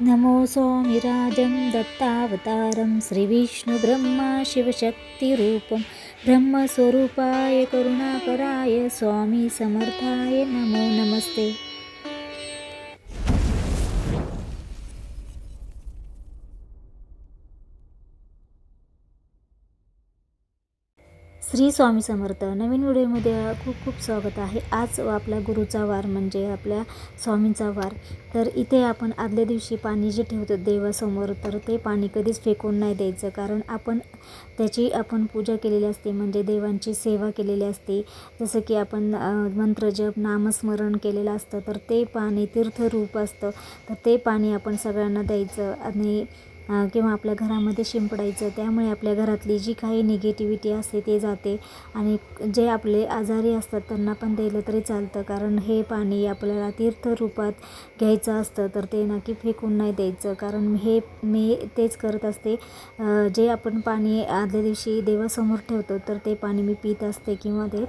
नमो स्वामिराजं दत्तावतारं श्रीविष्णुब्रह्मा शिवशक्तिरूपं ब्रह्मस्वरूपाय करुणाकराय स्वामी समर्थाय नमो नमस्ते श्री स्वामी समर्थ. नवीन व्हिडिओमध्ये खूप खूप स्वागत आहे. आज आपला गुरुचा वार म्हणजे आपल्या स्वामींचा वार. तर इथे आपण आदल्या दिवशी पाणी जे ठेवतो देवासमोर तर ते पाणी कधीच फेकून नाही द्यायचं. कारण आपण त्याची आपण पूजा केलेली असते म्हणजे देवांची सेवा केलेली असते. जसं की आपण मंत्रजप नामस्मरण केलेलं असतं तर ते पाणी तीर्थरूप असतं. तर ते पाणी आपण सगळ्यांना द्यायचं आणि किंवा आपल्या घरामध्ये शिंपडायचं त्यामुळे आपल्या घरातली जी काही निगेटिव्हिटी असते ते जाते. आणि जे आपले आजारी असतात त्यांना पण दिलं तरी चालतं. कारण हे पाणी आपल्याला तीर्थरूपात घ्यायचं असतं तर ते नक्की फेकून नाही द्यायचं. कारण हे मी तेच करत असते. जे आपण पाणी आदल्या दिवशी देवासमोर ठेवतो तर ते पाणी मी पित असते किंवा ते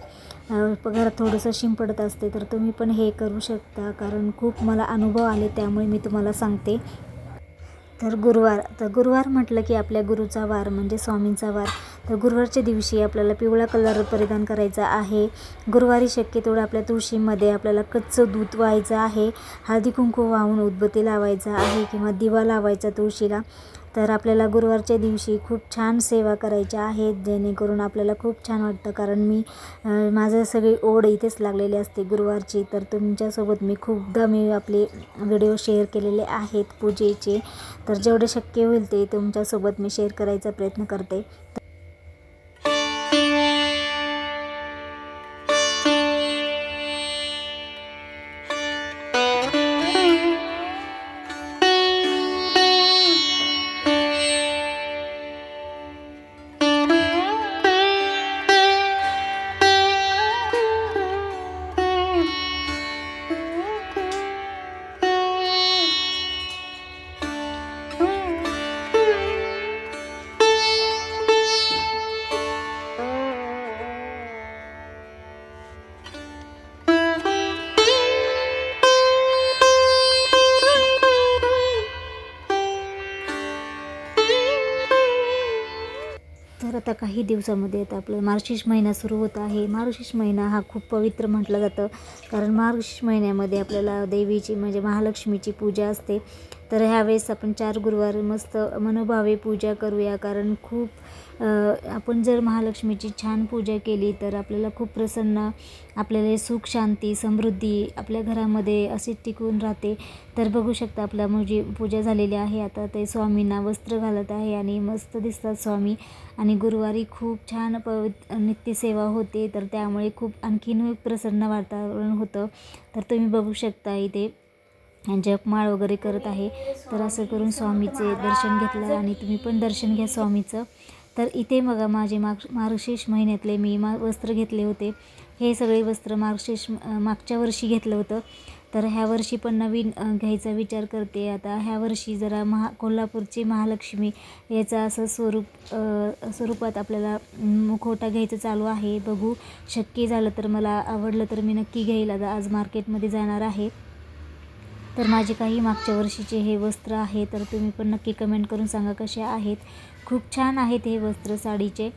घरात थोडंसं शिंपडत असते. तर तुम्ही पण हे करू शकता. कारण खूप मला अनुभव आले त्यामुळे मी तुम्हाला सांगते. तर गुरुवार तर गुरुवार म्हटलं की आपल्या गुरुचा वार म्हणजे स्वामींचा वार. तर गुरुवारच्या दिवशी आपल्याला पिवळा कलर परिधान करायचा आहे. गुरुवारी शक्यतोवर आपल्या तुळशीमध्ये आपल्याला कच्चं दूध व्हायचं आहे. हळदी कुंकू वाहून उदबत्ती लावायचा आहे किंवा दिवा लावायचा तुळशीला. तर आपल्याला गुरुवारच्या दिवशी खूप छान सेवा करायच्या आहेत जेणेकरून आपल्याला खूप छान वाटतं. कारण मी माझं सगळी ओढ इथेच लागलेली असते गुरुवारची. तर तुमच्यासोबत मी खूपदा मी आपले व्हिडिओ शेअर केलेले आहेत पूजेचे. तर जेवढे शक्य होईल ते तुमच्यासोबत मी शेअर करायचा प्रयत्न करते. आता काही दिवसामध्ये आता आपलं मार्गशीर्ष महिना सुरू होत आहे. मार्गशीर्ष महिना हा खूप पवित्र म्हटलं जातं. कारण मार्गशीर्ष महिन्यामध्ये आपल्याला देवीची म्हणजे महालक्ष्मीची पूजा असते. तर ह्यावेळेस आपण चार गुरुवार मस्त मनोभावे पूजा करूया. कारण खूप आपण जर महालक्ष्मीची छान पूजा केली तर आपल्याला खूप प्रसन्न आपल्याला सुख शांती समृद्धी आपल्या घरामध्ये अशी टिकून राहते. तर बघू शकता आपल्या म्हणजे पूजा झालेली आहे. आता ते स्वामींना वस्त्र घालत आहे आणि मस्त दिसतात स्वामी. आणि गुरुवारी खूप छान पवित्र नित्यसेवा होते. तर त्यामुळे खूप आणखीन प्रसन्न वातावरण होतं. तर तुम्ही बघू शकता इथे. जपमाळ वगैरे करत आहे. तर असं करून स्वामीचे दर्शन घेतलं आणि तुम्ही पण दर्शन घ्या स्वामीचं. तर इथे बघा माझे माग मार्गशीर्ष महिन्यातले मी मा वस्त्र घेतले होते. हे सगळे वस्त्र मार्गशीर्ष मागच्या वर्षी घेतलं होतं. तर ह्या वर्षी पण नवीन घ्यायचा विचार करते. आता ह्या वर्षी जरा महा कोल्हापूरची महालक्ष्मी याचा असं स्वरूप स्वरूपात आपल्याला मुखवटा घ्यायचं चालू आहे. बघू शक्य झालं तर मला आवडलं तर मी नक्की घेईल. आता आज मार्केटमध्ये जाणार आहे. तर माझे काही मागच्या वर्षीचे हे वस्त्र आहे तर तुम्ही पण नक्की कमेंट करून सांगा कसे आहेत. खूप छान आहेत हे वस्त्र साडीचे.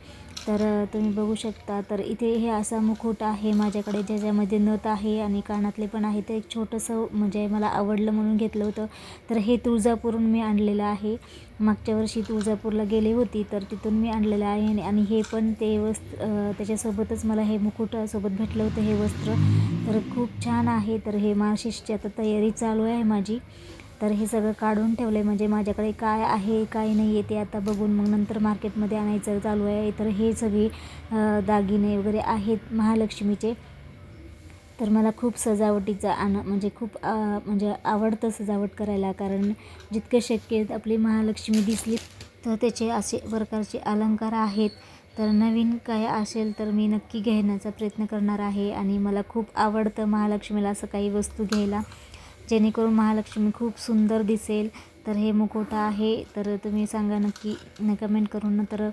तर तुम्ही बघू शकता. तर इथे हे असा मुकुट आहे माझ्याकडे ज्याच्यामध्ये नथ आहे आणि कानातले पण आहे. ते एक छोटंसं म्हणजे मला आवडलं म्हणून घेतलं होतं. तर हे तुळजापूरून मी आणलेलं आहे. मागच्या वर्षी तुळजापूरला गेले होती तर तिथून मी आणलेलं आहे. आणि- आणि हे पण ते वस्त्र त्याच्यासोबतच मला हे मुकुटासोबत भेटलं होतं हे वस्त्र. तर खूप छान आहे. तर हे मार्शिसची आता तयारी चालू आहे माझी. तर हे सगळं काढून ठेवलं आहे म्हणजे माझ्याकडे काय आहे काय नाही आहे ते आता बघून मग नंतर मार्केटमध्ये आणायचं चालू आहे. तर हे सगळे दागिने वगैरे आहेत महालक्ष्मीचे. तर मला खूप सजावटीचा आण म्हणजे खूप म्हणजे आवडतं सजावट करायला. कारण जितकं शक्य आपली महालक्ष्मी दिसली तर त्याचे असे प्रकारचे अलंकार आहेत. तर नवीन काय असेल तर मी नक्की घेण्याचा प्रयत्न करणार आहे. आणि मला खूप आवडतं महालक्ष्मीला असं काही वस्तू घ्यायला. जेणेकरून महालक्ष्मी खूप सुंदर दिसेल. तर हे मुखवटा आहे. तर तुम्ही सांगा नक्की न कमेंट करून. तर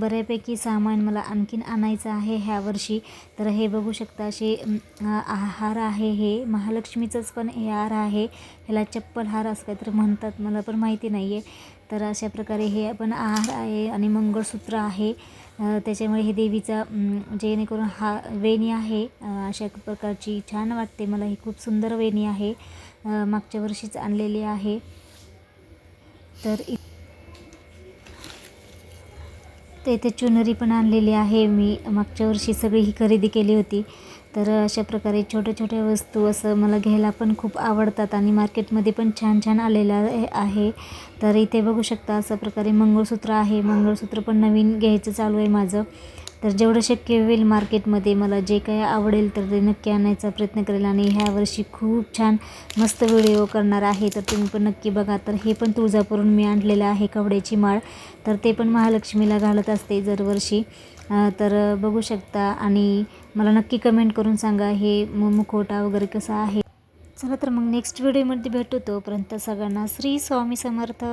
बऱ्यापैकी सामान मला आणखीन आणायचं आहे ह्या वर्षी. तर हे बघू शकता असे हार आहे हे. महालक्ष्मीचंच पण हे हार आहे. ह्याला चप्पल हार असं तर म्हणतात. मला पण माहिती नाही आहे तर अशा प्रकारे हे पण आहार आहे आणि मंगळसूत्र आहे. त्याच्यामुळे हे देवीचा जेणेकरून हा वेणी आहे. अशा प्रकारची छान वाटते मला. ही खूप सुंदर वेणी आहे. मागच्या वर्षीच आणलेली आहे. तर इ- इथे चुनरी पण आणलेली आहे. मी मागच्या वर्षी सगळी ही खरेदी केली होती. तर अशा प्रकारे छोट्या छोट्या वस्तू असं मला घ्यायला पण खूप आवडतात आणि मार्केटमध्ये पण छान छान आलेलं आहे- आहे. तर इथे बघू शकता अशा प्रकारे मंगळसूत्र आहे. मंगळसूत्र पण नवीन घ्यायचं चालू आहे माझं. तर जेवढं शक्य होईल मार्केटमध्ये मला जे काही आवडेल तर ते नक्की आणायचा प्रयत्न करेल आणि ह्या वर्षी खूप छान मस्त व्हिडिओ करणार आहे. तर तुम्ही पण नक्की बघा. तर हे पण तुळजापूरून मी आणलेलं आहे कवड्याची माळ. तर ते पण महालक्ष्मीला घालत असते दरवर्षी. तर बघू शकता आणि मला नक्की कमेंट करून सांगा हे मु मुखवटा वगैरे कसा आहे. चला तर मग नेक्स्ट व्हिडिओमध्ये भेटू तोपर्यंत सगळ्यांना श्री स्वामी समर्थ.